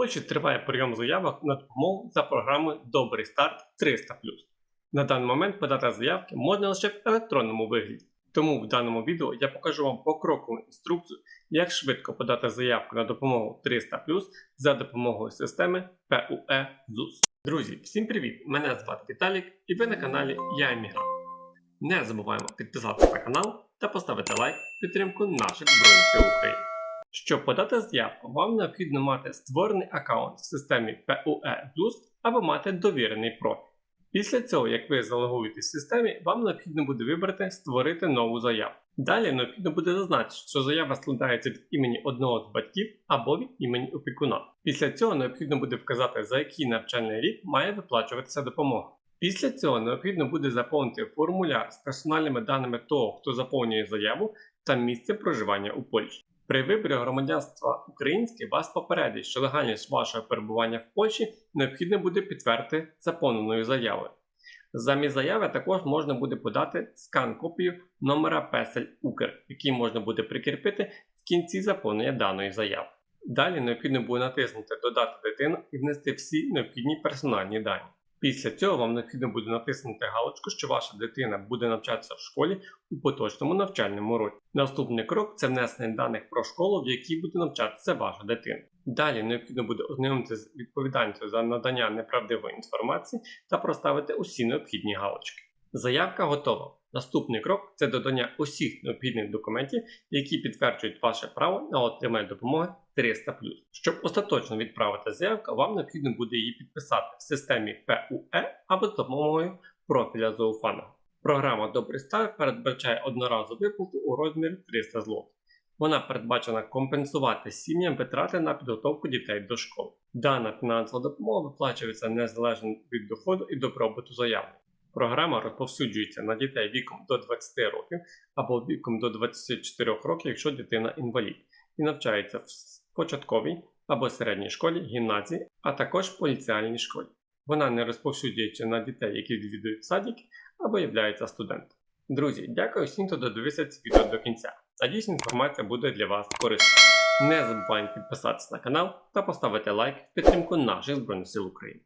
Польщі триває прийом заявок на допомогу за програмою Добрий старт 300 На даний момент подати заявки можна лише в електронному вигляді. Тому в даному відео я покажу вам покрокову інструкцію, як швидко подати заявку на допомогу 300 за допомогою системи PUE ZUS. Друзі, всім привіт! Мене звати Віталік і ви на каналі Я Емігрант. Не забуваємо підписатися на канал та поставити лайк в підтримку наших Збройних України. Щоб подати заявку, вам необхідно мати створений аккаунт в системі PUE ZUS або мати довірений профіль. Після цього, як ви залогуєтесь в системі, вам необхідно буде вибрати Створити нову заяву. Далі необхідно буде зазначити, що заява складається від імені одного з батьків або від імені опікуна. Після цього необхідно буде вказати, за який навчальний рік має виплачуватися допомога. Після цього необхідно буде заповнити формуляр з персональними даними того, хто заповнює заяву, та місце проживання у Польщі. При виборі громадянства українське вас попередять, що легальність вашого перебування в Польщі необхідно буде підтвердити заповненою заявою. Замість заяви також можна буде подати скан копію номера песель Укр, який можна буде прикріпити в кінці заповнення даної заяви. Далі необхідно буде натиснути Додати дитину і внести всі необхідні персональні дані. Після цього вам необхідно буде натиснути галочку, що ваша дитина буде навчатися в школі у поточному навчальному році. Наступний крок це внесення даних про школу, в якій буде навчатися ваша дитина. Далі необхідно буде ознайомитися з відповідальністю за надання неправдивої інформації та проставити усі необхідні галочки. Заявка готова. Наступний крок це додання усіх необхідних документів, які підтверджують ваше право на отримання допомоги 300 Щоб остаточно відправити заявку, вам необхідно буде її підписати в системі PUE або за допомогою профіля зауфаного. Програма Добрий старт передбачає одноразову виплату у розмірі 300 злотих. Вона передбачена компенсувати сім'ям витрати на підготовку дітей до школи. Дана фінансова допомога виплачується незалежно від доходу і добробуту заявника. Програма розповсюджується на дітей віком до 20 років або віком до 24 років, якщо дитина інвалід, і навчається в початковій або середній школі, гімназії, а також поліціальній школі. Вона не розповсюджується на дітей, які відвідують садики або являються студентами. Друзі, дякую всім, хто додивився це відео до кінця. Надіюсь, інформація буде для вас корисною. Не забуваємо підписатися на канал та поставити лайк в підтримку наших Збройних сил України.